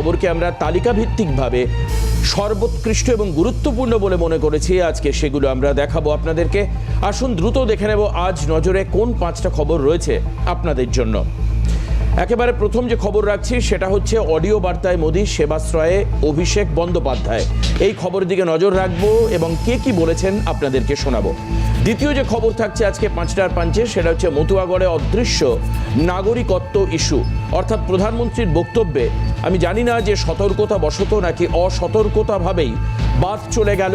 খবরকে আমরা তালিকাভিত্তিকভাবে সর্বোৎকৃষ্ট এবং গুরুত্বপূর্ণ বলে মনে করেছি। আজকে সেগুলো আমরা দেখাবো আপনাদেরকে। আসুন দ্রুত দেখে নেব আজ নজরে কোন পাঁচটা খবর রয়েছে আপনাদের জন্য। একেবারে প্রথম যে খবর রাখছি সেটা হচ্ছে অডিও বার্তায় মোদী, সেবাশ্রয়ে অভিষেক বন্দ্যোপাধ্যায়। এই খবরের দিকে নজর রাখব এবং কে কি বলেছেন আপনাদেরকে শোনাবো। দ্বিতীয় যে খবর থাকছে আজকে পাঁচটার পাঞ্চে সেটা হচ্ছে মতুয়াগড়ে অদৃশ্য নাগরিকত্ব ইস্যু। অর্থাৎ প্রধানমন্ত্রীর বক্তব্যে, আমি জানি না যে সতর্কতা বশত নাকি অসতর্কতাভাবেই বাদ চলে গেল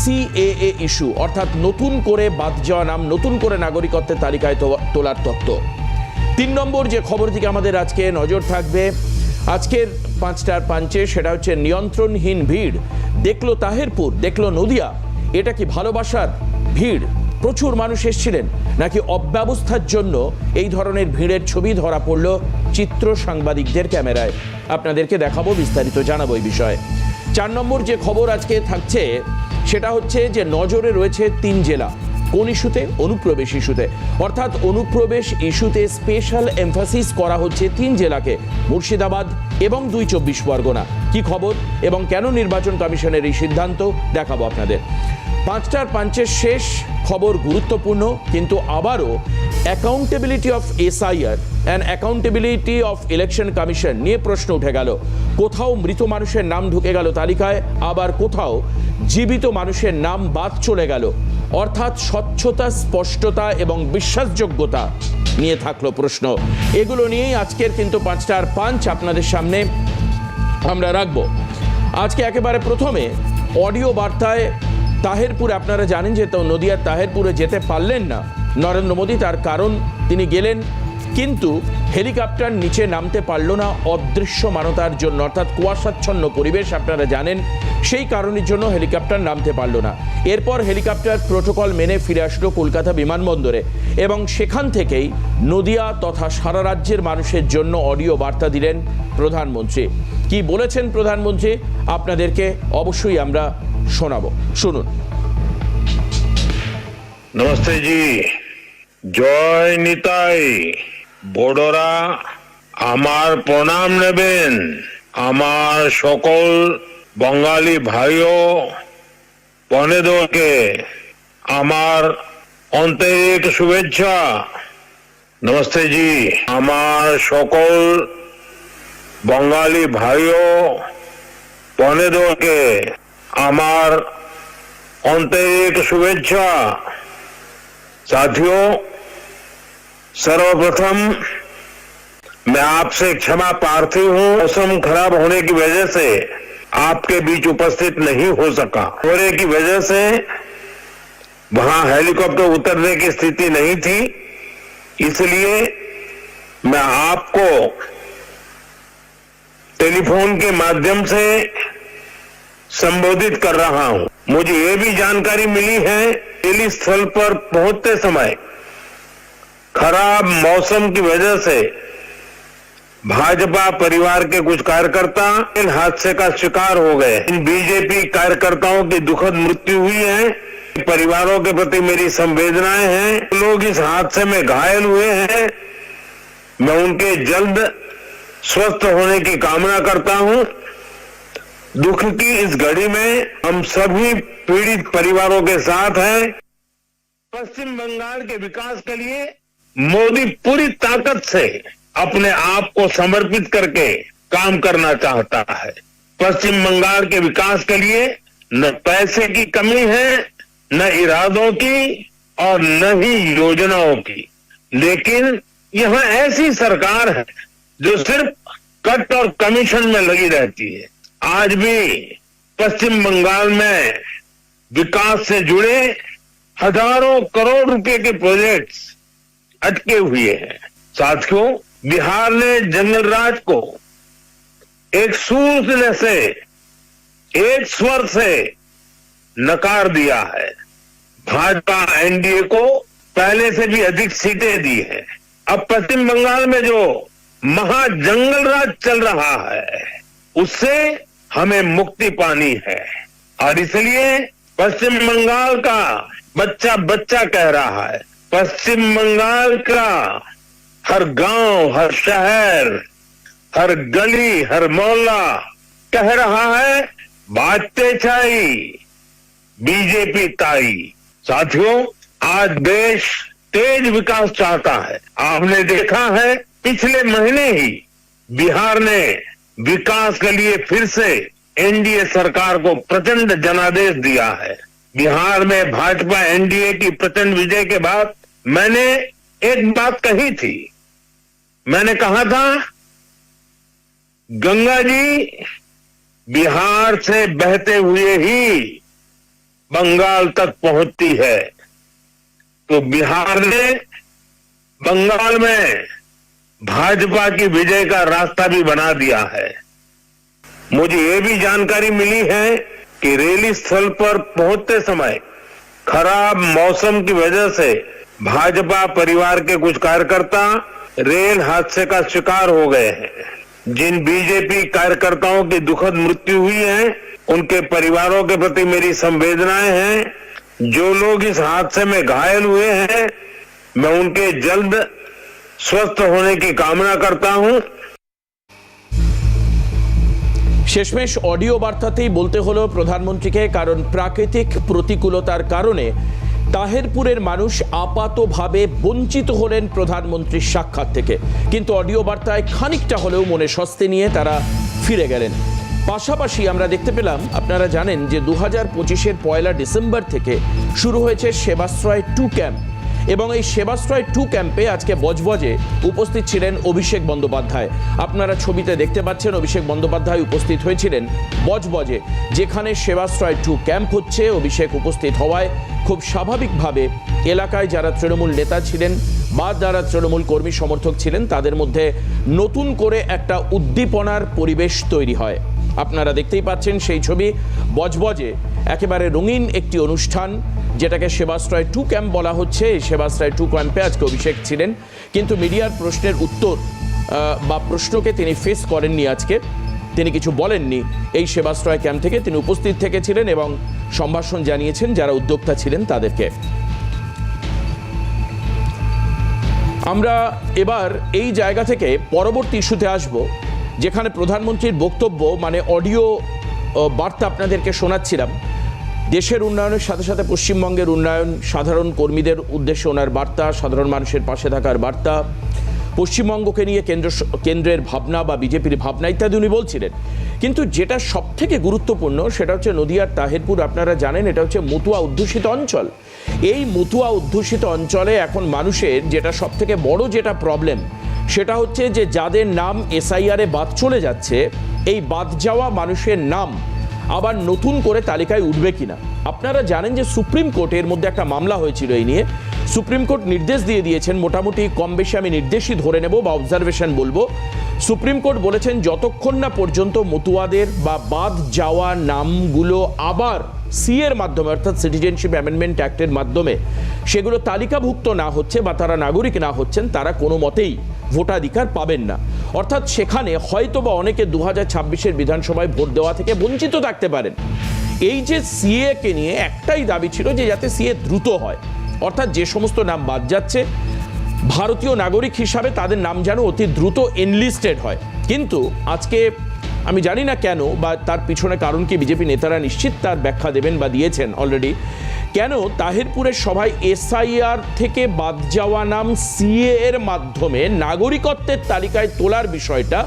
সিএএ ইস্যু। অর্থাৎ নতুন করে বাদ যাওয়া নাম, নতুন করে নাগরিকত্বের তালিকায় তোলার তত্ত্ব। তিন নম্বর যে খবর দিকে আমাদের আজকে নজর থাকবে, আজকের পাঁচটার পাঞ্চে সেটা হচ্ছে নিয়ন্ত্রণহীন ভিড়। দেখল তাহেরপুর, দেখল নদিয়া, এটা কি ভালোবাসার ভিড়? প্রচুর মানুষ এসেছিলেন। নাকি অব্যবস্থার জন্য এই ধরনের ভিড়ের ছবি ধরা পড়ল চিত্র সাংবাদিকদের ক্যামেরায়? আপনাদেরকে দেখাবো, বিস্তারিত জানাব এই বিষয়ে। চার নম্বর যে খবর আজকে থাকছে, সেটা হচ্ছে যে নজরে রয়েছে তিন জেলা। কোন ইস্যুতে? অনুপ্রবেশ ইস্যুতে। অর্থাৎ অনুপ্রবেশ ইস্যুতে স্পেশাল এমফাসিস করা হচ্ছে তিন জেলাকে, মুর্শিদাবাদ এবং দুই চব্বিশ পরগনা। কি খবর এবং কেন নির্বাচন কমিশনের এই সিদ্ধান্ত? দেখাবো আপনাদের। পাঁচটার পাঞ্চের শেষ খবর গুরুত্বপূর্ণ, কিন্তু আবারও accountability of SIR and accountability of election commission নিয়ে প্রশ্ন উঠে গেল। কোথাও মৃত মানুষের নাম ঢুকে গেল তালিকায়, আবার কোথাও জীবিত মানুষের নাম বাদ চলে গেল। অর্থাৎ স্বচ্ছতা, স্পষ্টতা এবং বিশ্বাসযোগ্যতা নিয়ে থাকল প্রশ্ন। এগুলো নিয়েই আজকের কিন্তু পাঁচটার পাঞ্চ আপনাদের সামনে আমরা রাখব। আজকে একেবারে প্রথমে অডিও বার্তায় তাহেরপুরে, আপনারা জানেন যে তো নদিয়ার তাহেরপুরে যেতে পারলেন না, নরেন্দ্র মোদী তার কারণ তিনি গেলেন কিন্তু হেলিকপ্টার নিচে নামতে পারল না অদৃশ্য মানতার জন্য, অর্থাৎ কুয়াশাচ্ছন্ন পরিবেশ, আপনারা জানেন, সেই কারণের জন্য হেলিকপ্টার নামতে পারল না। এরপর হেলিকপ্টার প্রোটোকল মেনে ফিরে আসলো কলকাতা বিমানবন্দরে এবং সেখান থেকেই নদিয়া তথা সারা রাজ্যের মানুষের জন্য অডিও বার্তা দিলেন প্রধানমন্ত্রী। কি বলেছেন প্রধানমন্ত্রী? আপনাদেরকে অবশ্যই আমরা শোনাব। শুনুন। নমস্তে জি। জয় নিতাই। বড়রা আমার প্রণাম নেবেন। আমার সকল বঙ্গালী ভাইও পনেদকে আমার অন্তরিক শুভেচ্ছা। নমস্তে জি। আমার সকল বঙ্গালী ভাইও পনেদকে আমার অন্তরিক শুভেচ্ছা। সাথীয় सर्वप्रथम मैं आपसे क्षमा प्रार्थी हूँ। मौसम खराब होने की वजह से आपके बीच उपस्थित नहीं हो सका। कोहरे की वजह से वहाँ हेलीकॉप्टर उतरने की स्थिति नहीं थी। इसलिए मैं आपको टेलीफोन के माध्यम से संबोधित कर रहा हूँ। मुझे ये भी जानकारी मिली है टेली स्थल पर पहुँचते समय खराब मौसम की वजह से भाजपा परिवार के कुछ कार्यकर्ता इन हादसे का शिकार हो गए। इन बीजेपी कार्यकर्ताओं की दुखद मृत्यु हुई है। परिवारों के प्रति मेरी संवेदनाएँ हैं। लोग इस हादसे में घायल हुए हैं। मैं उनके जल्द स्वस्थ होने की कामना करता हूँ। दुख की इस घड़ी में हम सभी पीड़ित परिवारों के साथ हैं। पश्चिम बंगाल के विकास के लिए मोदी पूरी ताकत से अपने आप को समर्पित करके काम करना चाहता है। पश्चिम बंगाल के विकास के लिए न पैसे की कमी है, न इरादों की और न ही योजनाओं की। लेकिन यह ऐसी सरकार है जो सिर्फ़ कट और कमीशन में लगी रहती है। आज भी पश्चिम बंगाल में विकास से जुड़े हज़ारों करोड़ रुपए के प्रोजेक्ट्स अटके हुए हैं। साथियों, बिहार ने जंगल राज को एक सूर से, एक स्वर से नकार दिया है। भाजपा एनडीए को पहले से भी अधिक सीटें दी है। अब पश्चिम बंगाल में जो महाजंगल राज चल रहा है, उससे हमें मुक्ति पानी है। और इसलिए पश्चिम बंगाल का बच्चा बच्चा कह रहा है पश्चिम बंगाल का हर गाँव, हर शहर, हर गली, हर मोहल्ला कह रहा है, बातें छाई, बीजेपी ताई। साथियों, आज देश तेज विकास चाहता है। आपने देखा है, पिछले महीने ही बिहार ने विकास के लिए फिर से एनडीए सरकार को प्रचंड जनादेश दिया है। बिहार में भाजपा एनडीए की प्रचंड विजय के बाद मैंने एक बात कही थी। मैंने कहा था, गंगा जी बिहार से बहते हुए ही बंगाल तक पहुँचती है। तो बिहार ने बंगाल में भाजपा की विजय का रास्ता भी बना दिया है। मुझे ये भी जानकारी मिली है कि रैली स्थल पर पहुँचते समय खराब मौसम की वजह से भाजपा परिवार के कुछ कार्यकर्ता रेल हादसे का शिकार हो गए हैं जिन बीजेपी कार्यकर्ताओं की दुखद मृत्यु हुई है उनके परिवारों के प्रति मेरी संवेदनाएं हैं जो लोग इस हादसे में घायल हुए हैं मैं उनके जल्द स्वस्थ होने की कामना करता हूं শেষমেশ অডিও বার্তাতেই বলতে হলো প্রধানমন্ত্রীকে কারণ প্রাকৃতিক প্রতিকূলতার কারণে তাহেরপুরের মানুষ আপাতভাবে বঞ্চিত হলেন প্রধানমন্ত্রীর সাক্ষাৎ থেকে। কিন্তু অডিও বার্তায় খানিকটা হলেও মনে স্বস্তি নিয়ে তারা ফিরে গেলেন। পাশাপাশি আমরা দেখতে পেলাম, আপনারা জানেন যে দু হাজার পঁচিশের পয়লা ডিসেম্বর থেকে শুরু হয়েছে সেবাশ্রয় টু ক্যাম্প। এবং এই সেবাশ্রয় টু ক্যাম্পে আজকে বজবজে উপস্থিত ছিলেন অভিষেক বন্দ্যোপাধ্যায়। আপনারা ছবিতে দেখতে পাচ্ছেন অভিষেক বন্দ্যোপাধ্যায় উপস্থিত হয়েছিলেন বজবজে, যেখানে সেবাশ্রয় টু ক্যাম্প হচ্ছে, অভিষেক উপস্থিত হওয়ায় খুব স্বাভাবিকভাবে এলাকায় যারা তৃণমূল নেতা ছিলেন বা যারা তৃণমূল কর্মী সমর্থক ছিলেন, তাদের মধ্যে নতুন করে একটা উদ্দীপনার পরিবেশ তৈরি হয়। আপনারা দেখতেই পাচ্ছেন সেই ছবি। বজবজে একেবারে রঙিন একটি অনুষ্ঠান, যেটাকে সেবাশ্রয় টু ক্যাম্প বলা হচ্ছে। এই সেবাশ্রয় টু ক্যাম্পে আজকে অভিষেক ছিলেন। কিন্তু মিডিয়ার প্রশ্নের উত্তর বা প্রশ্নকে তিনি ফেস করেননি আজকে। তিনি কিছু বলেননি। এই সেবাশ্রয় ক্যাম্প থেকে তিনি উপস্থিত থেকেছিলেন এবং সম্ভাষণ জানিয়েছেন যারা উদ্যোক্তা ছিলেন তাদেরকে। আমরা এবার এই জায়গা থেকে পরবর্তী ইস্যুতে আসব। যেখানে প্রধানমন্ত্রীর বক্তব্য মানে অডিও বার্তা আপনাদেরকে শোনাচ্ছিলাম। দেশের উন্নয়নের সাথে সাথে পশ্চিমবঙ্গের উন্নয়ন, সাধারণ কর্মীদের উদ্দেশ্যে ওনার বার্তা, সাধারণ মানুষের পাশে থাকার বার্তা, পশ্চিমবঙ্গকে নিয়ে কেন্দ্র কেন্দ্রের ভাবনা বা বিজেপির ভাবনা ইত্যাদি উনি বলছিলেন। কিন্তু যেটা সব থেকে গুরুত্বপূর্ণ সেটা হচ্ছে নদিয়ার তাহেরপুর, আপনারা জানেন এটা হচ্ছে মতুয়া অধ্যুষিত অঞ্চল। এই মতুয়া অধ্যুষিত অঞ্চলে এখন মানুষের যেটা সব থেকে বড় যেটা প্রবলেম সেটা হচ্ছে যে যাদের নাম এসআইআরে বাদ চলে যাচ্ছে, এই বাদ যাওয়া মানুষের নাম আবার নতুন করে তালিকায় উঠবে কিনা? আপনারা জানেন যে সুপ্রিম কোর্টের মধ্যে একটা মামলা হয়েছিল এই নিয়ে। সুপ্রিম কোর্ট নির্দেশ দিয়ে দিয়েছেন, মোটামুটি কম বেশি আমি নির্দেশই ধরে নেব বা অবজারভেশন বলব। সুপ্রিম কোর্ট বলেছেন, যতক্ষণ না পর্যন্ত মতুয়াদের বা বাদ যাওয়া নামগুলো আবার সি এর মাধ্যমে, অর্থাৎ সিটিজেনশিপ অ্যামেন্ডমেন্ট অ্যাক্টের মাধ্যমে, সেগুলো তালিকাভুক্ত না হচ্ছে বা তারা নাগরিক না হচ্ছেন, তারা কোনো মতেই ভোটাধিকার পাবেন না। অর্থাৎ সেখানে হয়তো বা অনেকে দু হাজার ছাব্বিশের বিধানসভায় ভোট দেওয়া থেকে বঞ্চিত থাকতে পারেন। এই যে সিএ কে নিয়ে একটাই দাবি ছিল যে যাতে সিএ দ্রুত হয়। অর্থাৎ যে সমস্ত নাম বাদ যাচ্ছে, ভারতীয় নাগরিক হিসাবে তাদের নাম যেন অতি দ্রুত এনলিস্টেড হয়। কিন্তু আজকে আমি জানি না কেন বা তার পিছনে কারণ কি বিজেপি নেতারা নিশ্চিত তার ব্যাখ্যা দেবেন বা দিয়েছেন অলরেডি কেন তাহিরপুরের সভায় এসআইআর থেকে বাদ যাওয়া নাম সিএ এর মাধ্যমে নাগরিকত্বের তালিকায় তোলার বিষয়টা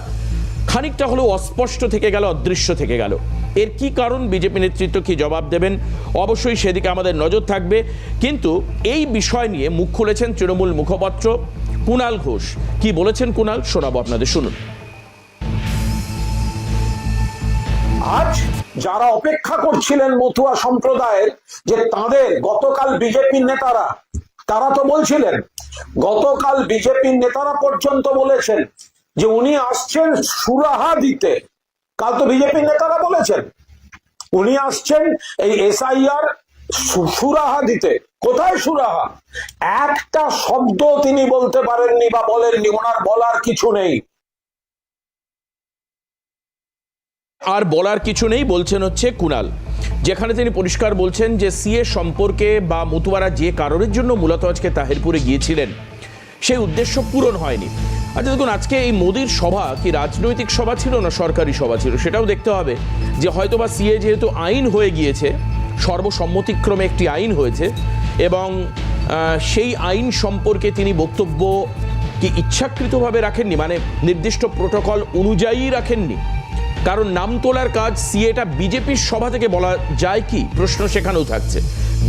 খানিকটা হলেও অস্পষ্ট থেকে গেল, অদৃশ্য থেকে গেল। এর কি কারণ? বিজেপি নেতৃত্ব কি জবাব দেবেন? অবশ্যই সেদিকে আমাদের নজর থাকবে। কিন্তু এই বিষয় নিয়ে মুখ খুলেছেন তৃণমূল মুখপাত্র কুণাল ঘোষ। কি বলেছেন কুণাল শোনাবো আপনাদের, শুনুন। আজ যারা অপেক্ষা করছিলেন মথুয়া সম্প্রদায়ের যে তাদের গতকাল বিজেপির নেতারা, তারা তো বলছিলেন, গতকাল বিজেপির নেতারা পর্যন্ত বলেছেন যে উনি আসছেন সুরাহা দিতে। কাল তো বিজেপির নেতারা বলেছেন, উনি আসছেন এই এসআইআর সুরাহা দিতে। কোথায় সুরাহা? একটা শব্দ তিনি বলতে পারেননি বা বলেননি, ওনার বলার কিছু নেই। আর বলার কিছু নেই, বলছেন হচ্ছে কুণাল যেখানে তিনি পরিষ্কার বলছেন যে, সিএ সম্পর্কে বা মতুয়ারা যে কারণের জন্য মূলত আজকে তাহিরপুরে গিয়েছিলেন, সেই উদ্দেশ্য পূরণ হয়নি। আচ্ছা দেখুন, আজকে এই মোদির সভা কি রাজনৈতিক সভা ছিল না সরকারি সভা ছিল, সেটাও দেখতে হবে। যে হয়তো বা সিএ যেহেতু আইন হয়ে গিয়েছে, সর্বসম্মতিক্রমে একটি আইন হয়েছে, এবং সেই আইন সম্পর্কে তিনি বক্তব্য কি ইচ্ছাকৃতভাবে রাখেননি? মানে নির্দিষ্ট প্রোটোকল অনুযায়ী রাখেননি? কারণ নাম তোলার কাজ সিএটা বিজেপির সভা থেকে বলা যায় কি? প্রশ্ন সেখানেও থাকছে।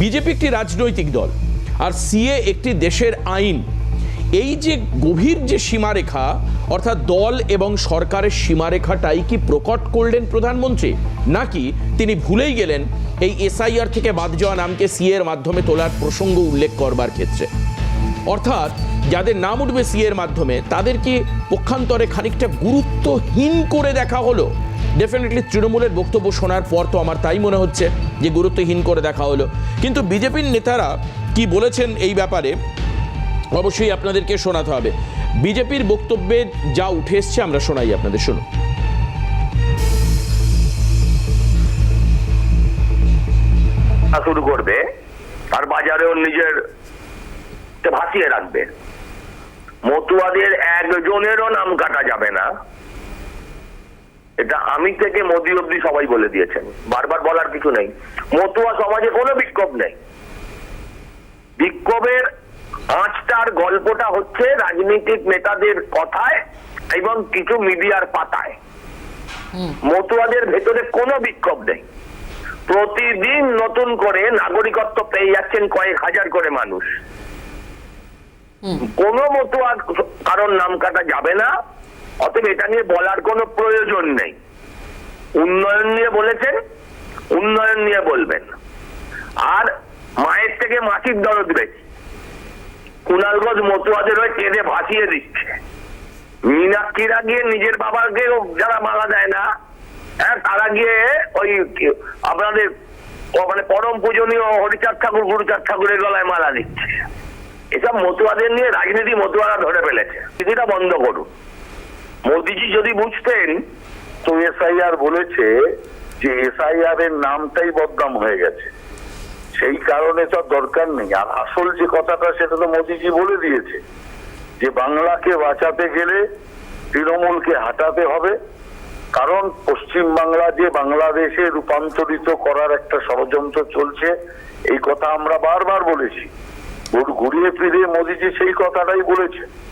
বিজেপি একটি রাজনৈতিক দল, আর সিএ একটি দেশের আইন। এই যে গভীর যে সীমারেখা, অর্থাৎ দল এবং সরকারের সীমারেখাটাই কি প্রকট করলেন প্রধানমন্ত্রী? নাকি তিনি ভুলেই গেলেন এই এসআইআর থেকে বাদ যাওয়া নামকে সিএর মাধ্যমে তোলার প্রসঙ্গ উল্লেখ করবার ক্ষেত্রে? অর্থাৎ যাদের নাম উঠবে সিএর মাধ্যমে, তাদের কি পক্ষান্তরে খানিকটা গুরুত্বহীন করে দেখা হলো? ডেফিনেটলি তৃণমূলের বক্তব্য শোনার পর তো আমার তাই মনে হচ্ছে যে গুরুত্বহীন করে দেখা হলো। কিন্তু বিজেপির নেতারা কি বলেছেন এই ব্যাপারে অবশ্যই আপনাদেরকে শোনাতে হবে। বিজেপির বক্তব্যে যা উঠে এসছে আমরা শোনাই আপনাদের, শুনুন। শুরু করবে আর বাজারেও নিজের ভাসিয়ে রাখবে। মতুয়াদের একজনেরও নাম কাটা যাবে না। এটা আমি থেকে মোদি অব্দি সবাই বলে দিয়েছেন। বারবার বলার কিছু নেই। মতুয়া সমাজে কোনো বিক্ষোভ নেই। বিক্ষোভের আঁচটার গল্পটা হচ্ছে রাজনৈতিক নেতাদের কথায় এবং কিছু মিডিয়ার পাতায়। মতুয়াদের ভেতরে কোনো বিক্ষোভ নেই। প্রতিদিন নতুন করে নাগরিকত্ব পেয়ে যাচ্ছেন কয়েক হাজার করে মানুষ। কোন মতুয়া কারণ নাম কাটা যাবে না। অতএব এটা নিয়ে বলার কোনো প্রয়োজন নেই। উন্নয়ন নিয়ে বলেছেন, উন্নয়ন নিয়ে বলবেন। আর মায়ের থেকে মাসির দরদ বেশি। কুণালগঞ্জ মতুয়াদের হয়ে কেঁদে ভাসিয়ে দিচ্ছে। মীনাক্ষীরা গিয়ে নিজের বাবাকে যারা মালা দেয় না হ্যাঁ তারা গিয়ে ওই আপনাদের মানে পরম পূজনীয় হরিচাঁদ ঠাকুর, গুরুচাঁদ ঠাকুরের গলায় মালা দিচ্ছে। এসব মতুয়াদের নিয়ে রাজনীতি মতুয়ারা ধরে ফেলেছে। সেটা বন্ধ করুন। মোদিজি যদি বুঝতেন, তো এসআইআর বলেছে যে এসআইআর এর নামটাই বদনাম হয়ে গেছে। সেই কারণে তো দরকার নেই। আর আসল যে কথাটা, সেটা তো মোদিজি বলে দিয়েছে, যে বাংলাকে বাঁচাতে গেলে তৃণমূলকে হাঁটাতে হবে। কারণ পশ্চিম বাংলা যে বাংলাদেশে রূপান্তরিত করার একটা ষড়যন্ত্র চলছে, এই কথা আমরা বারবার বলেছি। ঘুর- ঘুরিয়ে ফিরিয়ে মোদিজি সেই কথাটাই বলেছে।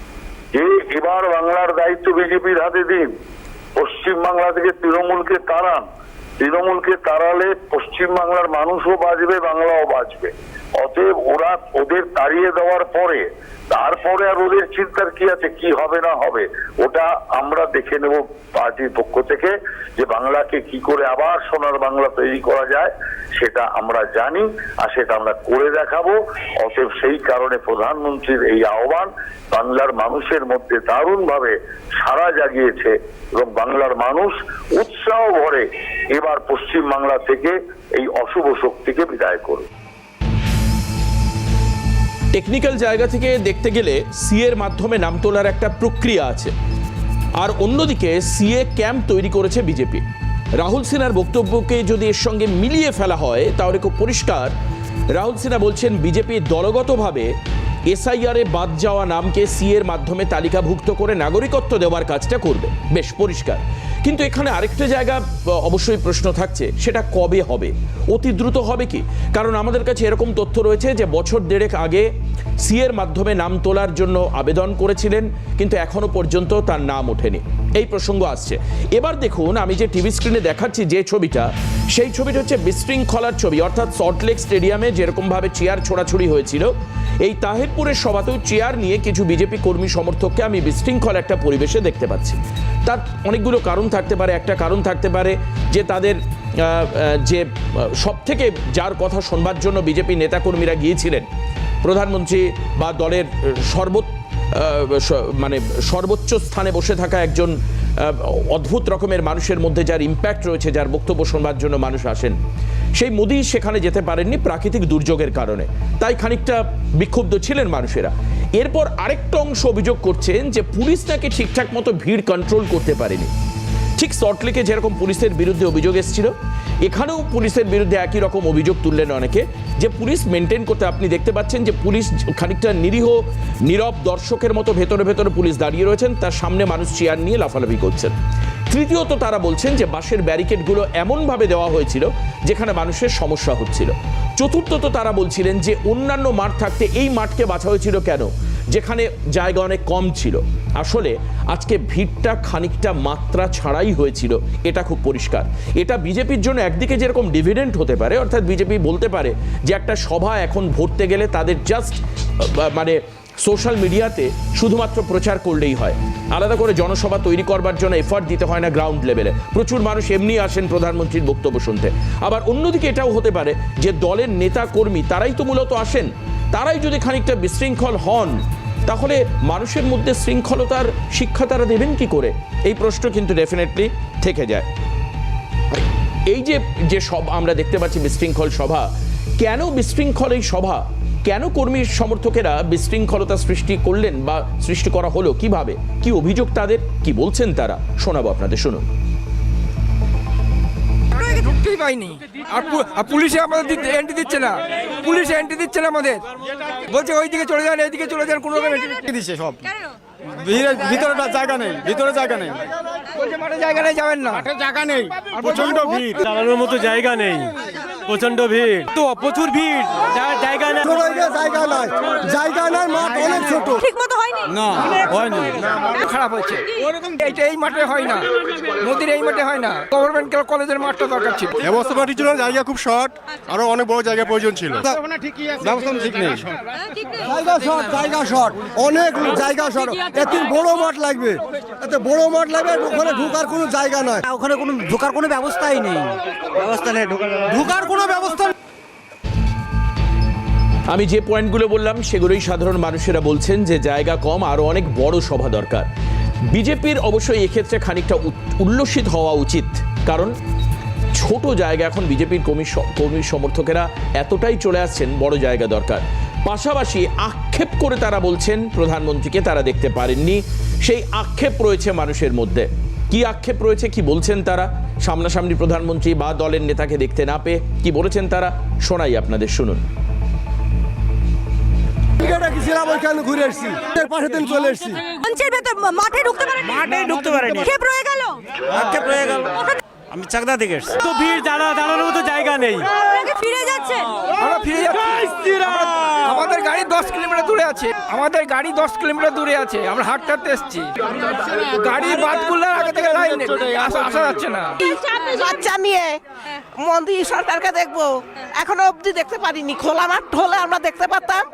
যে এবার বাংলার দায়িত্ব বিজেপির হাতে দিন। পশ্চিম বাংলা থেকে তৃণমূলকে তাড়ান। তৃণমূলকে তাড়ালে পশ্চিম বাংলার মানুষও বাঁচবে, বাংলাও বাঁচবে। অতএব ওরা ওদের তাড়িয়ে দেওয়ার পরে, তারপরে আর ওদের চিন্তার কি আছে, কি হবে না হবে, ওটা আমরা দেখে নেব পার্টির পক্ষ থেকে যে বাংলাকে কি করে আবার সোনার বাংলা তৈরি করা যায়, সেটা আমরা জানি আর সেটা আমরা করে দেখাবো। অতএব সেই কারণে প্রধানমন্ত্রীর এই আহ্বান, বাংলার মানুষের মধ্যে দারুণভাবে সাড়া জাগিয়েছে এবং বাংলার মানুষ উৎসাহ ভরে এবার পশ্চিম বাংলা থেকে এই অশুভ শক্তিকে বিদায় করবে টেকনিক্যাল জায়গা থেকে দেখতে গেলে সিএর মাধ্যমে নাম তোলার একটা প্রক্রিয়া আছে। আর অন্যদিকে সিএ ক্যাম্প তৈরি করেছে বিজেপি রাহুল সিনহার বক্তব্যকে যদি এর সঙ্গে মিলিয়ে ফেলা হয়, তাহলে খুব পরিষ্কার। রাহুল সিনহা বলছেন বিজেপি দলগতভাবে এসআইআর বাদ যাওয়া নামকে সি এর মাধ্যমে তালিকাভুক্ত করে নাগরিকত্ব দেওয়ার কাজটা করবে। বেশ পরিষ্কার। কিন্তু এখানে আরেকটা জায়গা অবশ্যই প্রশ্ন থাকছে, সেটা কবে হবে? অতি দ্রুত হবে কি? কারণ আমাদের কাছে এরকম তথ্য রয়েছে যে বছর দেড়েক আগে সি এর মাধ্যমে নাম তোলার জন্য আবেদন করেছিলেন, কিন্তু এখনও পর্যন্ত তার নাম ওঠেনি। এই প্রসঙ্গ আসছে। এবার দেখুন, আমি যে টিভি স্ক্রিনে দেখাচ্ছি যে ছবিটা, সেই ছবিটা হচ্ছে বিশৃঙ্খলার ছবি, অর্থাৎ সল্টলেক স্টেডিয়ামে যেরকমভাবে চেয়ার ছোড়াছুড়ি হয়েছিল, এই তাহিরপুরের সভাতেও চেয়ার নিয়ে কিছু বিজেপি কর্মী সমর্থককে আমি বিশৃঙ্খল একটা পরিবেশে দেখতে পাচ্ছি। তার অনেকগুলো কারণ থাকতে পারে, একটা কারণ থাকতে পারে যে তাদের যে সব থেকে যার কথা শোনবার জন্য বিজেপি নেতাকর্মীরা গিয়েছিলেন, প্রধানমন্ত্রী বা দলের সর্বোচ্চ মানে সর্বোচ্চ স্থানে বসে থাকা একজন অদ্ভুত রকমের মানুষের মধ্যে যার ইম্প্যাক্ট রয়েছে, যার বক্তব্য শোনবার জন্য মানুষ আসেন। সেই মোদি সেখানে যেতে পারেননি প্রাকৃতিক দুর্যোগের কারণে। তাই খানিকটা বিক্ষুব্ধ ছিলেন মানুষেরা। এরপর আরেকটা অংশ অভিযোগ করছেন যে পুলিশ নাকি ঠিকঠাক মতো ভিড় কন্ট্রোল করতে পারেনি। ঠিক সল্টলেকে যেরকম পুলিশের বিরুদ্ধে অভিযোগ এসেছিল, এখানেও পুলিশের বিরুদ্ধে একই রকম অভিযোগ তুললেন অনেকে, যে পুলিশ মেনটেন করতে আপনি দেখতে পাচ্ছেন যে পুলিশ খানিকটা নিরীহ, নীরব দর্শকের মতো ভেতরে ভেতরে পুলিশ দাঁড়িয়ে রয়েছেন, তার সামনে মানুষ চেয়ার নিয়ে লাফালাফি করছেন। তৃতীয়ত তারা বলছেন যে বাসের ব্যারিকেডগুলো এমনভাবে দেওয়া হয়েছিল যেখানে মানুষের সমস্যা হচ্ছিল। চতুর্থত তারা বলছিলেন যে অন্যান্য মাঠ থাকতে এই মাঠকে বাছা হয়েছিল কেন? যেখানে জায়গা অনেক কম ছিল। আসলে আজকে ভিড়টা খানিকটা মাত্রা ছাড়াই হয়েছিল, এটা খুব পরিষ্কার। এটা বিজেপির জন্য একদিকে যেরকম ডিভিডেন্ট হতে পারে, অর্থাৎ বিজেপি বলতে পারে যে একটা সভা এখন ভরতে গেলে তাদের জাস্ট মানে সোশ্যাল মিডিয়াতে শুধুমাত্র প্রচার করলেই হয়। আলাদা করে জনসভা তৈরি করবার জন্য এফার্ট দিতে হয় না গ্রাউন্ড লেভেলে প্রচুর মানুষ এমনি আসেন প্রধানমন্ত্রীর বক্তব্য শুনতে। আবার অন্যদিকে এটাও হতে পারে যে দলের নেতা কর্মী তারাই তো মূলত আসেন। তারাই যদি খানিকটা বিশৃঙ্খল হন, তাহলে মানুষের মধ্যে শৃঙ্খলতার শিক্ষা তারা দেবেন কি করে? এই প্রশ্ন কিন্তু ডেফিনেটলি থেকে যায়। এই যে যে সব আমরা দেখতে পাচ্ছি বিশৃঙ্খল সভা, কেন বিশৃঙ্খল এই সভা? কেন কর্মী সমর্থকেরা বিশৃঙ্খলতা সৃষ্টি করলেন বা সৃষ্টি করা হলো? কীভাবে? কি অভিযোগ তাদের? কি বলছেন তারা? শোনাবো আপনাদের, শুনুন। ঢুকতেই পাইনি। আর পুলিশে আমাদের এন্ট্রি দিচ্ছে না। পুলিশে এন্ট্রি দিচ্ছে না আমাদের। বলছে ওইদিকে চলে যান, এইদিকে চলে যান, কোনো রকম এন্ট্রি দিচ্ছে সব। কেন ভিতরে জায়গা নেই ভিতরে জায়গা নেই। বলছে মাঠে জায়গা নেই যাবেন না। জায়গা নেই। প্রচণ্ড ভিড়। দাঁড়ানোর মতো জায়গা নেই। প্রচণ্ড ভিড়। তো প্রচুর ভিড়। জায়গা না জায়গা নাই জায়গা নাই মাঠ অনেক ছোট। ঠিক হয়নি? না হয়নি। খারাপ হয়েছে। এইটা এই মাঠে হয় না। নদীর এই মাঠে হয় না। গভর্নমেন্ট কলেজের মাঠটা দরকার ছিল। ব্যবস্থাপনাটির জন্য জায়গা খুব শর্ট আরও অনেক বড় জায়গা প্রয়োজন ছিল। ব্যবস্থা ঠিক নেই। হ্যাঁ, ঠিক নেই। জায়গা শর্ট জায়গা শর্ট অনেক জায়গা শর্ট এত বড় মাঠ লাগবে। এত বড় মাঠ লাগবে আর ওখানে ঢোকার কোনো জায়গা নাই ওখানে কোনো ঢোকার কোনো ব্যবস্থাই নেই। ব্যবস্থা নেই ঢোকার কোনো ব্যবস্থা আমি যে পয়েন্টগুলো বললাম সেগুলোই সাধারণ মানুষেরা বলছেন যে জায়গা কম আরও অনেক বড় সভা দরকার। বিজেপির অবশ্যই এক্ষেত্রে খানিকটা উল্লসিত হওয়া উচিত। কারণ ছোট জায়গা এখন বিজেপির কর্মী কর্মী সমর্থকেরা এতটাই চলে আসছেন বড় জায়গা দরকার। পাশাপাশি আক্ষেপ করে তারা বলছেন প্রধানমন্ত্রীকে তারা দেখতে পারেননি। সেই আক্ষেপ রয়েছে মানুষের মধ্যে। কি আক্ষেপ রয়েছে কি বলছেন তারা? সামনাসামনি প্রধানমন্ত্রী বা দলের নেতাকে দেখতে না পেয়ে কি বলেছেন তারা? শোনাই আপনাদের শুনুন। টিকিটটা গেছিলাম ওইখানে ঘুরে এসেছি? এর পাশে দিন চলে এসেছি। মঞ্চের ভেতর মাঠে ঢুকতে পারেনি? মাঠে ঢুকতে পারেনি। ক্ষেপ রয়ে গেল? আক্ষেপ রয়ে গেল। আমি চাকদা থেকে এসেছি। তো ভিড় দাঁড়া দাঁড়ানোর মতো জায়গা নেই। ফিরে আমরা ফিরে যাচ্ছি। আমরা- আমাদের গাড়ি দশ কিলোমিটার দূরে আছে। আমাদের গাড়ি দশ কিলোমিটার দূরে আছে। আমরা হাঁটতে হাঁটতে এসছি। গাড়ি বাদ করলে আগে থেকে লাইন আসা যাচ্ছে না। বাচ্চা নিয়ে মন্দির সরকারকে দেখব। এখনও অব্দি দেখতে পারিনি। খোলা মাঠ হলে আমরা দেখতে পারতাম।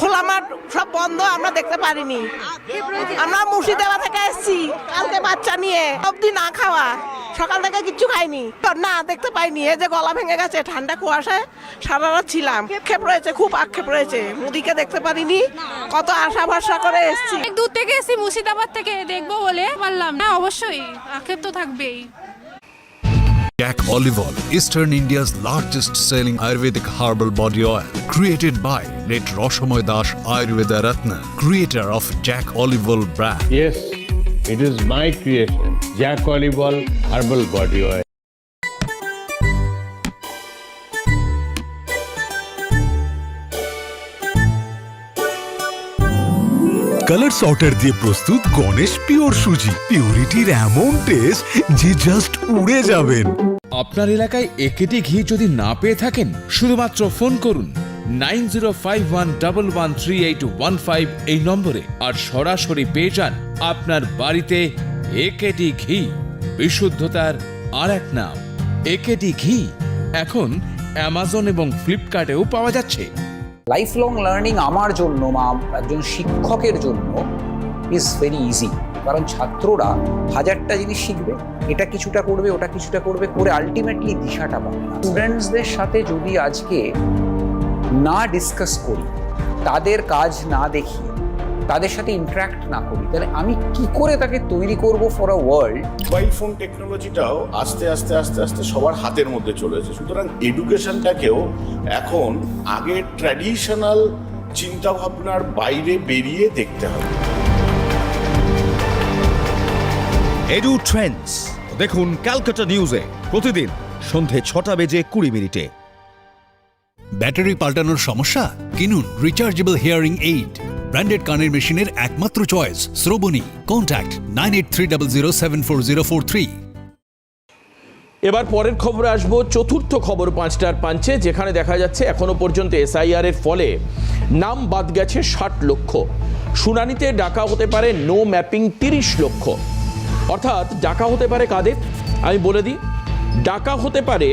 খোলা মাঠ সব বন্ধ, আমরা দেখতে পারিনি। আমরা মুর্শিদাবাদ থেকে এসেছি, কালকে বাচ্চা নিয়ে, অবধি না খাওয়া, সকাল থেকে কিচ্ছু খাইনি। না, দেখতে পাইনি, এই যে গলা ভেঙে গেছে, ঠান্ডা কুয়াশায় সারা রাত ছিলাম। আক্ষেপ রয়েছে, খুব আক্ষেপ রয়েছে, মুদিকে দেখতে পারিনি, কত আশা ভরসা করে এসেছি। দূর থেকে এসেছি, মুর্শিদাবাদ থেকে, দেখব বলে, পারলাম না, অবশ্যই, আক্ষেপ তো থাকবেই। Jack Olive Oil, Eastern India's largest selling Ayurvedic herbal body oil, created by late Roshamoy dash Ayurveda Ratna, creator of Jack Olive Oil brand. Yes, it is my creation. Jack Olive Oil Herbal Body Oil. Colour sorter দিয়ে প্রস্তুত Ganesh pure সুজি। পিউরিটির এমন test যে just উড়ে যাবেন। আপনার এলাকায় একেটি ঘি যদি না পেয়ে থাকেন, শুধুমাত্র ফোন করুন nine zero five one one three eight one five এই নম্বরে আর সরাসরি পেয়ে যান আপনার বাড়িতে একেটি ঘি। বিশুদ্ধতার আর এক নাম, একেটি ঘি। এখন অ্যামাজন এবং ফ্লিপকার্টেও পাওয়া যাচ্ছে। লাইফ লং লার্নিং আমার জন্য বা একজন শিক্ষকের জন্য ইজ ভেরি ইজি কারণ ছাত্ররা হাজারটা জিনিস শিখবে, এটা কিছুটা করবে, ওটা কিছুটা করবে, করে আলটিমেটলি দিশাটা পাবে স্টুডেন্টসদের সাথে যদি আজকে না ডিসকাস করি, তাদের কাজ না দেখি তাদের সাথে ইন্টারাক্ট না করি তাহলে আমি কি করে তাকে তৈরি করব for a world mobile phone টেকনোলজিটাও আস্তে আস্তে আস্তে আস্তে সবার হাতের মধ্যে চলে এসেছে। সুতরাং এডুকেশনটাকেও এখন আগের ট্র্যাডিশনাল চিন্তাভাবনার বাইরে বেরিয়ে দেখতে হবে। এডু ট্রেন্ডস দেখুন ক্যালকাটা নিউজে প্রতিদিন সন্ধে ছটা বেজে কুড়ি মিনিটে। ব্যাটারি পাল্টানোর সমস্যা? কিনুন রিচার্জেবল হিয়ারিং এইড ব্র্যান্ডেড কানের মেশিনের একমাত্র choice Shrabani. Contact nine eight three double zero seven four zero four three এবার পরের খবর আসব, চতুর্থ খবর পাঁচটার পাঞ্চে, যেখানে দেখা যাচ্ছে এখনও পর্যন্ত এসআইআর এর ফলে নাম বাদ গেছে ষাট লক্ষ। শুনানিতে ডাকা হতে পারে নো ম্যাপিং তিরিশ লক্ষ। অর্থাৎ ডাকা হতে পারে কাদের? আমি বলে দিই, ডাকা হতে পারে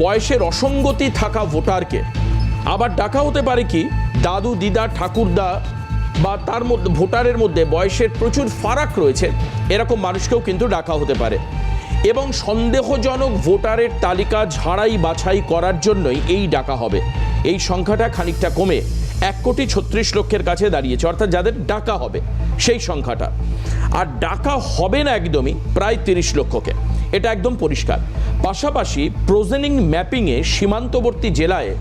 বয়সের অসঙ্গতি থাকা ভোটারকে। আবার ডাকা হতে পারে কি, দাদু, দিদা, ঠাকুরদা বা তার মধ্যে, ভোটারের মধ্যে বয়সের প্রচুর ফারাক রয়েছে, এরকম মানুষকেও কিন্তু ডাকা হতে পারে। এবং সন্দেহজনক ভোটারের তালিকা ঝাড়াই বাছাই করার জন্যই এই ডাকা হবে। এই সংখ্যাটা খানিকটা কমে, এক কোটি ছত্রিশ লক্ষের কাছে দাঁড়িয়েছে, অর্থাৎ যাদের ডাকা হবে, সেই সংখ্যাটা। আর ডাকা হবে না একদমই, প্রায় তিরিশ লক্ষকে। এটা একদম পরিষ্কার। পাশাপাশি, প্রোজেনিং ম্যাপিংয়ে সীমান্তবর্তী জেলায়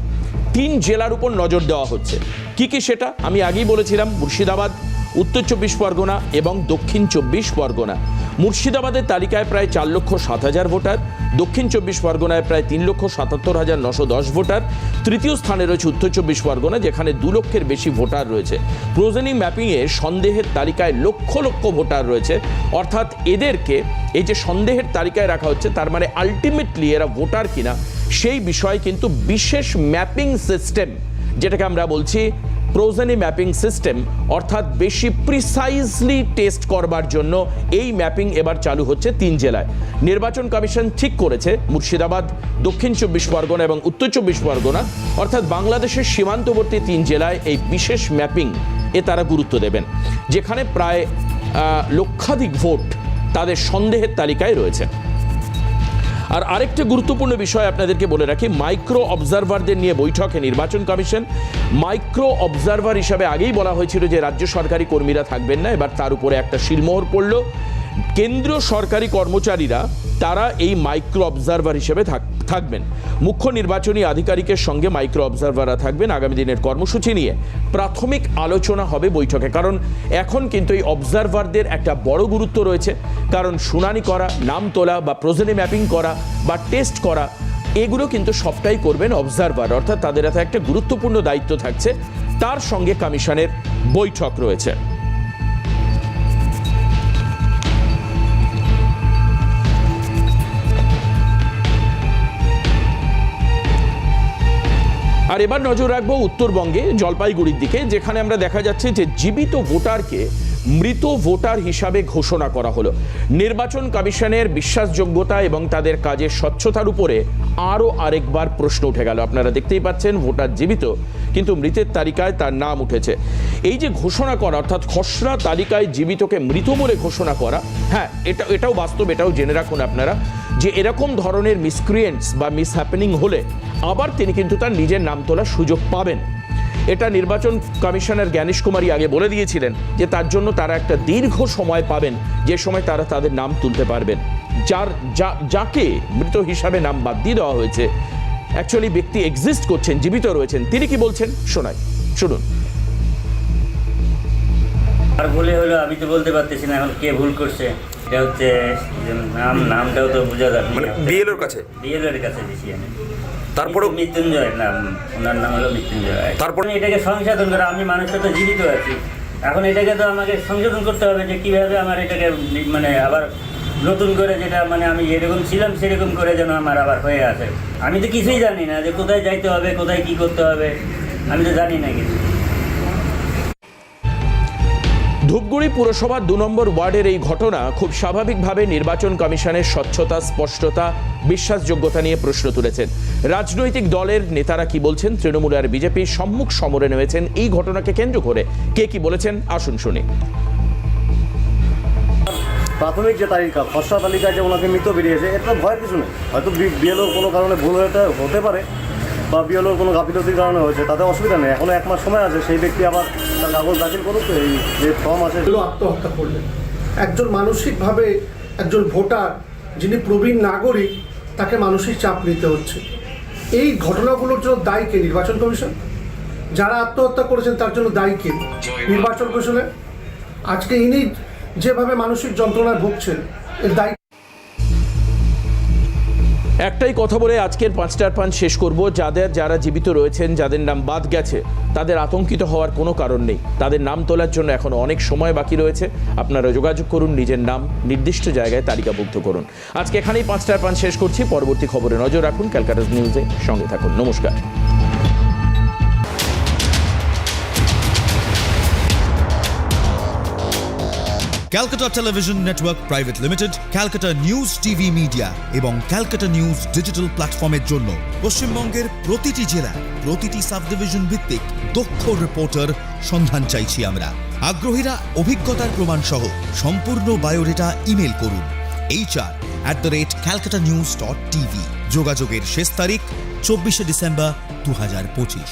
তিন জেলার উপর নজর দেওয়া হচ্ছে। কি কি সেটা? আমি আগেই বলেছিলাম, মুর্শিদাবাদ, উত্তর চব্বিশ পরগনা এবং দক্ষিণ চব্বিশ পরগনা। মুর্শিদাবাদের তালিকায় প্রায় চার লক্ষ সাত হাজার ভোটার, দক্ষিণ চব্বিশ পরগনায় প্রায় তিন লক্ষ সাতাত্তর হাজার নশো দশ ভোটার। তৃতীয় স্থানে রয়েছে উত্তর চব্বিশ পরগনা, যেখানে দু লক্ষের বেশি ভোটার রয়েছে। প্রোজেনিং ম্যাপিংয়ে সন্দেহের তালিকায় লক্ষ লক্ষ ভোটার রয়েছে। অর্থাৎ এদেরকে এই যে সন্দেহের তালিকায় রাখা হচ্ছে, তার মানে আলটিমেটলি এরা ভোটার কিনা, সেই বিষয়ে কিন্তু বিশেষ ম্যাপিং সিস্টেম, যেটাকে আমরা বলছি প্রোজেনি ম্যাপিং সিস্টেম, অর্থাৎ বেশি প্রিসাইজলি টেস্ট করবার জন্য এই ম্যাপিং এবার চালু হচ্ছে তিন জেলায়। নির্বাচন কমিশন ঠিক করেছে, মুর্শিদাবাদ, দক্ষিণ চব্বিশ পরগনা এবং উত্তর চব্বিশ পরগনা, অর্থাৎ বাংলাদেশের সীমান্তবর্তী তিন জেলায় এই বিশেষ ম্যাপিং এ তারা গুরুত্ব দেবেন, যেখানে প্রায় লক্ষাধিক ভোট তাদের সন্দেহের তালিকায় রয়েছে। আর আরেকটা গুরুত্বপূর্ণ বিষয় আপনাদেরকে বলে রাখি মাইক্রো অবজারভারদের নিয়ে বৈঠকে নির্বাচন কমিশন মাইক্রো অবজারভার হিসাবে আগেই বলা হয়েছিল যে রাজ্য সরকারি কর্মীরা থাকবেন না, এবার তার উপরে একটা শিলমোহর পড়ল। কেন্দ্রীয় সরকারি কর্মচারীরা, তারা এই মাইক্রো অবজারভার হিসেবে থাক- থাকবেন। মুখ্য নির্বাচনী আধিকারিকের সঙ্গে মাইক্রো অবজারভাররা থাকবেন। আগামী দিনের কর্মসূচি নিয়ে প্রাথমিক আলোচনা হবে বৈঠকে। কারণ এখন কিন্তু এই অবজারভারদের একটা বড় গুরুত্ব রয়েছে। কারণ শুনানি করা, নাম তোলা বা প্রজেনে ম্যাপিং করা বা টেস্ট করা, এগুলো কিন্তু সবটাই করবেন অবজারভার অর্থাৎ তাদের হাতে একটা গুরুত্বপূর্ণ দায়িত্ব থাকছে। তার সঙ্গে কমিশনের বৈঠক রয়েছে। আর এবার নজর রাখব উত্তরবঙ্গে জলপাইগুড়ির দিকে যেখানে আমরা দেখা যাচ্ছে যে জীবিত ভোটারকে মৃত ভোটার হিসাবে ঘোষণা করা হলো। নির্বাচন কমিশনের বিশ্বাসযোগ্যতা এবং তাদের কাজের স্বচ্ছতার উপরে আরও আরেকবার প্রশ্ন উঠে গেল। আপনারা দেখতেই পাচ্ছেন, ভোটার জীবিত, কিন্তু মৃতের তালিকায় তার নাম উঠেছে। এই যে ঘোষণা করা, অর্থাৎ খসড়া তালিকায় জীবিতকে মৃত বলে ঘোষণা করা হ্যাঁ এটা, এটাও বাস্তব, এটাও জেনে রাখুন আপনারা, যে এরকম ধরনের মিসক্রিয়েন্টস বা মিসহ্যাপেনিং হলে আবার তিনি কিন্তু তার নিজের নাম তোলার সুযোগ পাবেন। এটা নির্বাচন কমিশনার জ্ঞানেশ কুমারী আগে বলে দিয়েছিলেন যে তার জন্য তারা একটা দীর্ঘ সময় পাবেন যে সময় তারা তাদের নাম তুলতে পারবেন। যার যা যাকে মৃত হিসাবে নাম বাদ দিয়ে দেওয়া হয়েছে। অ্যাকচুয়ালি ব্যক্তি এক্সিস্ট করছেন জীবিত রয়েছেন। তিনি কি বলছেন? শোনাই। শুনুন। আর ভুলে হলো আমি তো বলতে পারতেছি না এখন কে ভুল করছে। এটা হচ্ছে নাম নামটাও তো বোঝা যাচ্ছে মানে বিএলওর কাছে? বিএলওর কাছে দিছি আমি। তারপরে মৃত্যুঞ্জয় নাম ওনার নাম হলো মৃত্যুঞ্জয় তারপরে এটাকে সংশোধন করে আমি মানুষটা তো জীবিত আছি। এখন এটাকে তো আমাকে সংশোধন করতে হবে যে কীভাবে আমার এটাকে মানে আবার নতুন করে যেটা মানে আমি যেরকম ছিলাম সেরকম করে যেন আমার আবার হয়ে আসে। আমি তো কিছুই জানি না যে কোথায় যাইতে হবে কোথায় কি করতে হবে আমি তো জানি না কিছু। ধূপগুড়ি পুরসভার দু নম্বর ওয়ার্ডের এই ঘটনা খুব স্বাভাবিকভাবে নির্বাচন কমিশনের স্বচ্ছতা, স্পষ্টতা, বিশ্বাসযোগ্যতা নিয়ে প্রশ্ন তুলেছেন। রাজনৈতিক দলের নেতারা কি বলছেন? তৃণমূল আর বিজেপি সম্মুখ সমরে নেমেছেন। এই ঘটনাকে কেন্দ্র করে কে কি বলেছেন? আসুন শুনি। প্রাথমিক যে তালিকা, খসড়া তালিকায় যে ওনাকে মৃত বেরিয়েছে এটা ভয়ের কিছু নেই। হয়তো বিএলওর কোনো কারণে ভুল হতে হতে পারে, বা বিএলওর কোনো গাফিলতির কারণে হয়েছে, তাতে অসুবিধা নেই। এখনও এক মাস সময় আছে, সেই ব্যক্তি আবার তার কাগজ দাখিল করুক এই যে ফর্ম আছে। আত্মহত্যা করলেন। একজন মানসিকভাবে একজন ভোটার যিনি প্রবীণ নাগরিক তাকে মানসিক চাপ নিতে হচ্ছে। এই ঘটনাগুলোর জন্য দায়ী কে নির্বাচন কমিশন? যারা আত্মহত্যা করেছেন তার জন্য দায়ী কে? নির্বাচন কমিশনের? আজকে ইনি যেভাবে মানসিক যন্ত্রণায় ভুগছেন এর দায়ী একটাই কথা বলে আজকের পাঁচটার পান শেষ করব। যাদের যারা জীবিত রয়েছেন, যাদের নাম বাদ গেছে, তাদের আতঙ্কিত হওয়ার কোনো কারণ নেই। তাদের নাম তোলার জন্য এখন অনেক সময় বাকি রয়েছে। আপনারা যোগাযোগ করুন, নিজের নাম নির্দিষ্ট জায়গায় তালিকাভুক্ত করুন। আজকে এখানেই পাঁচটার পান শেষ করছি। পরবর্তী খবরে নজর রাখুন। ক্যালকাটাস নিউজে সঙ্গে থাকুন। নমস্কার। Calcutta television network private limited, Calcutta news TV media এবং ক্যালকাটা নিউজ ডিজিটাল প্ল্যাটফর্মের জন্য পশ্চিমবঙ্গের প্রতিটি জেলায় প্রতিটি সাব ডিভিশন ভিত্তিক দক্ষ রিপোর্টার সন্ধান চাইছি আমরা। আগ্রহীরা অভিজ্ঞতার প্রমাণ সহ সম্পূর্ণ বায়োডেটা ইমেল করুন। HR at the rate Calcutta news dot TV. যোগাযোগের শেষ তারিখ, চব্বিশে ডিসেম্বর দু হাজার পঁচিশ।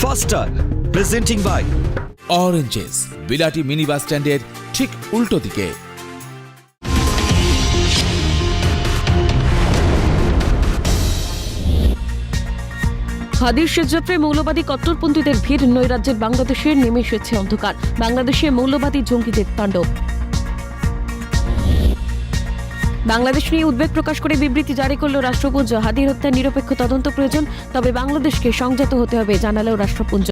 Faster presenting by oranges বিলাটি mini bus স্ট্যান্ডের ঠিক উল্টো দিকে। হাদির মৌলবাদী কট্টরপন্থীদের ভিড় নৈরাজ্যের বাংলাদেশের নেমে এসেছে অন্ধকার। বাংলাদেশে মৌলবাদী জঙ্গিদের তাণ্ডব। বাংলাদেশ নিয়ে উদ্বেগ প্রকাশ করে বিবৃতি জারি করল রাষ্ট্রপুঞ্জ হাদির হত্যার নিরপেক্ষ তদন্ত প্রয়োজন, তবে বাংলাদেশকে সংযত হতে হবে, জানালেও রাষ্ট্রপুঞ্জ।